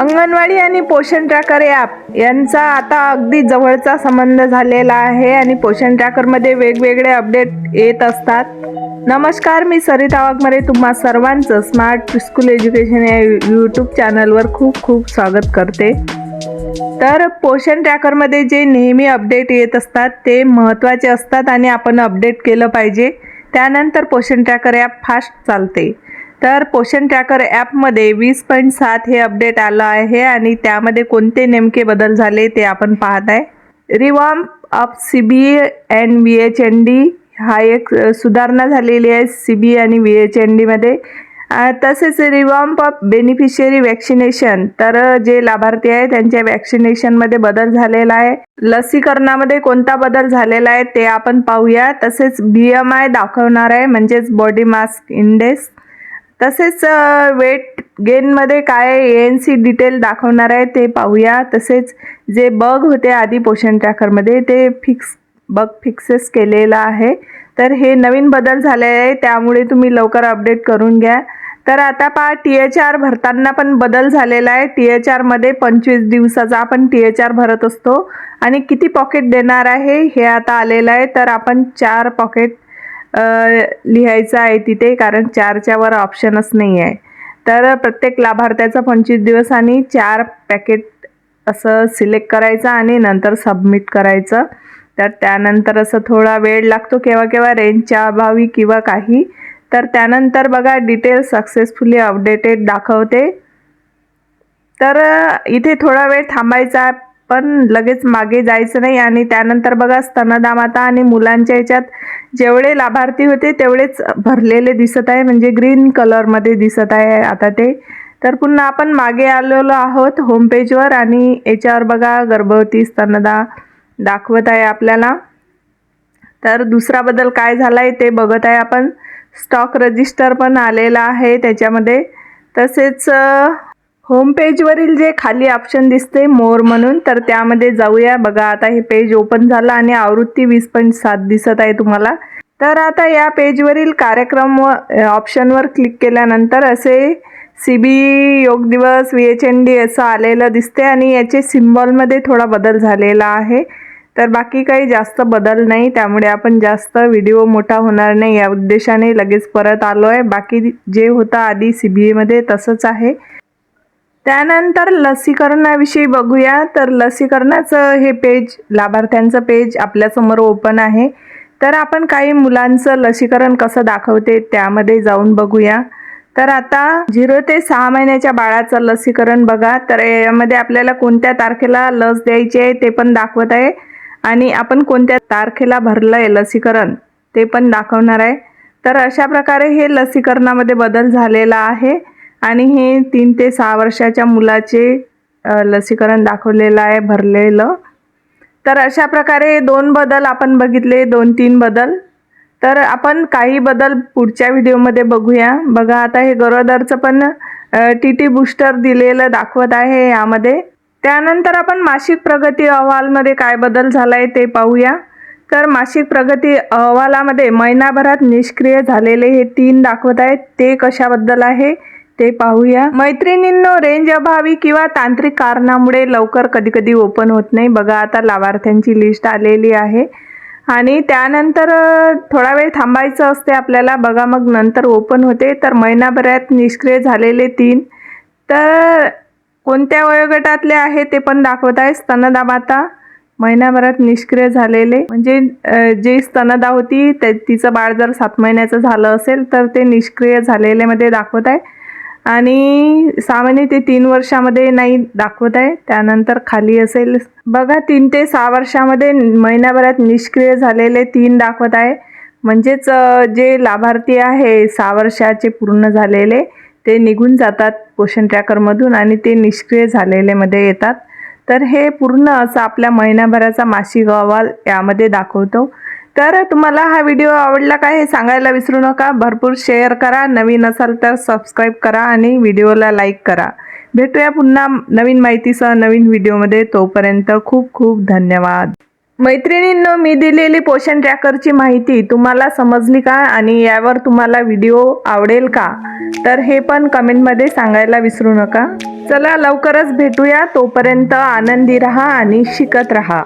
अंगणवाडी आणि पोषण tracker app यांचा आता अगदी जवळचा संबंध झालेला आहे आणि पोषण ट्रॅकरमध्ये वेगवेगळे अपडेट येत असतात. नमस्कार मी सरिता वाघमारे तुम्हा सर्वांचं स्मार्ट स्कूल एज्युकेशन या यूट्यूब चॅनलवर खूप खूप स्वागत करते. तर पोषण ट्रॅकरमध्ये जे नेहमी अपडेट येत असतात ते महत्त्वाचे असतात आणि आपण अपडेट केलं पाहिजे. त्यानंतर पोषण ट्रॅकर ॲप फास्ट चालते. तर पोषण ट्रॅकर ॲपमध्ये वीस पॉईंट सात हे अपडेट आलं आहे आणि त्यामध्ये कोणते नेमके बदल झाले ते आपण पाहत आहे. Revamp of C B and V H N D हा एक सुधारणा झालेली आहे सी बी आणि व्ही एच एन डीमध्ये. तसेच रिवॉम्प ऑफ बेनिफिशियरी वॅक्सिनेशन तर जे लाभार्थी आहे त्यांच्या वॅक्सिनेशनमध्ये बदल झालेला आहे. लसीकरणामध्ये कोणता बदल झालेला आहे ते आपण पाहूया. तसेच बी एम आय दाखवणार आहे म्हणजेच बॉडी मास्क इंडेक्स. तसेच वेट गेनमध्ये काय एन सी डिटेल दाखवणार आहे ते पाहूया. तसेच जे बग होते आधी पोषण ट्रॅकरमध्ये ते फिक्स बग फिक्सेस केलेलं आहे. तर हे नवीन बदल झाले आहे त्यामुळे तुम्ही लवकर अपडेट करून घ्या. तर आता पहा टी एच आर भरताना पण बदल झालेला आहे. टी एच आरमध्ये पंचवीस दिवसाचा आपण टी एच आर भरत असतो. आणि किती पॉकेट देणार आहे हे आता आलेलं आहे. तर आपण चार पॉकेट लिहायचं आहे तिथे कारण चारच्या वर ऑप्शनच नाही आहे तर प्रत्येक लाभार्थ्याचा पंचवीस दिवस आणि चार पॅकेट असं सिलेक्ट करायचं आणि नंतर सबमिट करायचं. तर त्यानंतर असं थोडा वेळ लागतो केव्हा केव्हा रेंजच्या अभावी किंवा काही. तर त्यानंतर बघा डिटेल सक्सेसफुली अपडेटेड दाखवते. तर इथे थोडा वेळ थांबायचा पण लगेच मागे जायचं नाही. आणि त्यानंतर बघा स्तनदा माता आणि मुलांच्या ह्याच्यात जेवढे लाभार्थी होते तेवढेच भरलेले दिसत आहे. म्हणजे ग्रीन कलरमध्ये दिसत आहे आता ते. तर पुन्हा आपण मागे आलेलो आहोत होमपेजवर आणि याच्यावर बघा गर्भवती स्तनदा दाखवत आहे आपल्याला. तर दुसरा बदल काय झाला आहे ते बघत आहे आपण. स्टॉक रजिस्टर पण आलेला आहे त्याच्यामध्ये. तसेच होम पेजवरील जे खाली ऑप्शन दिसते मोर म्हणून तर त्यामध्ये जाऊया. बघा आता हे पेज ओपन झालं आणि आवृत्ती वीस पॉईंट सात दिसत आहे तुम्हाला. तर आता या पेजवरील कार्यक्रम व ऑप्शनवर क्लिक केल्यानंतर असे सी बी योग दिवस व्ही एच एन डी असं आलेलं दिसते आणि याचे सिम्बॉलमध्ये थोडा बदल झालेला आहे. तर बाकी काही जास्त बदल नाही. त्यामुळे आपण जास्त व्हिडिओ मोठा होणार नाही. या उद्देशाने लगेच परत आलो आहे बाकी जे होतं आधी सी बी एमध्ये तसंच आहे. त्यानंतर लसीकरणाविषयी बघूया. तर लसीकरणाचं हे पेज लाभार्थ्यांचं पेज आपल्यासमोर ओपन आहे. तर आपण काही मुलांचं लसीकरण कसं दाखवते त्यामध्ये जाऊन बघूया. तर आता झिरो ते सहा महिन्याच्या बाळाचं लसीकरण बघा. तर यामध्ये आपल्याला कोणत्या तारखेला लस द्यायची आहे ते पण दाखवत आहे. आणि आपण कोणत्या तारखेला भरलं आहे लसीकरण ते पण दाखवणार आहे. तर अशा प्रकारे हे लसीकरणामध्ये बदल झालेला आहे. आणि हे तीन ते सहा वर्षाच्या मुलाचे लसीकरण दाखवलेलं आहे भरलेलं. तर अशा प्रकारे दोन बदल आपण बघितले दोन तीन बदल. तर आपण काही बदल पुढच्या व्हिडिओमध्ये बघूया. बघा आता हे गरोदरचं पण टी टी बूस्टर दिलेलं दाखवत आहे यामध्ये. त्यानंतर आपण मासिक प्रगती अहवालमध्ये काय बदल झाला आहे ते पाहूया. तर मासिक प्रगती अहवालामध्ये महिनाभरात निष्क्रिय झालेले हे तीन दाखवत आहेत. ते कशाबद्दल आहे? ते पाहूया. मैत्रिणींनो रेंज अभावी किंवा तांत्रिक कारणामुळे लवकर कधी कधी ओपन होत नाही. बघा आता लाभार्थ्यांची लिस्ट आलेली आहे. आणि त्यानंतर थोडा वेळ थांबायचं असते आपल्याला. बघा मग नंतर ओपन होते. तर महिनाभरात निष्क्रिय झालेले तीन. तर कोणत्या वयोगटातले आहे ते पण दाखवत आहे. स्तनदा माता महिनाभरात निष्क्रिय झालेले. म्हणजे जे स्तनदा होती ते तिचं बाळ जर सात महिन्याचं झालं असेल तर ते निष्क्रिय झालेले मध्ये दाखवत आहे. आणि सामान्य ते तीन वर्षामध्ये नाही दाखवत आहे. त्यानंतर खाली असेल. बघा तीन ते सहा वर्षामध्ये महिन्याभरात निष्क्रिय झालेले तीन दाखवत आहे. म्हणजेच जे लाभार्थी आहे सहा वर्षाचे पूर्ण झालेले ते निघून जातात पोषण ट्रॅकरमधून आणि ते निष्क्रिय झालेलेमध्ये येतात. तर हे पूर्ण असं आपल्या महिन्याभराचा मासिक अहवाल यामध्ये दाखवतो. तर तुम्हाला हा व्हिडिओ आवडला काय हे सांगायला विसरू नका. भरपूर शेअर करा. नवीन असाल तर सबस्क्राईब करा आणि व्हिडिओला लाईक करा. भेटूया पुन्हा नवीन माहितीसह नवीन व्हिडिओमध्ये. तोपर्यंत खूप खूप धन्यवाद. मैत्रिणींनो मी दिलेली पोषण ट्रॅकरची माहिती तुम्हाला समजली का आणि यावर तुम्हाला व्हिडिओ आवडेल का? तर हे पण कमेंटमध्ये सांगायला विसरू नका. चला लवकरच भेटूया. तोपर्यंत आनंदी रहा आणि शिकत रहा.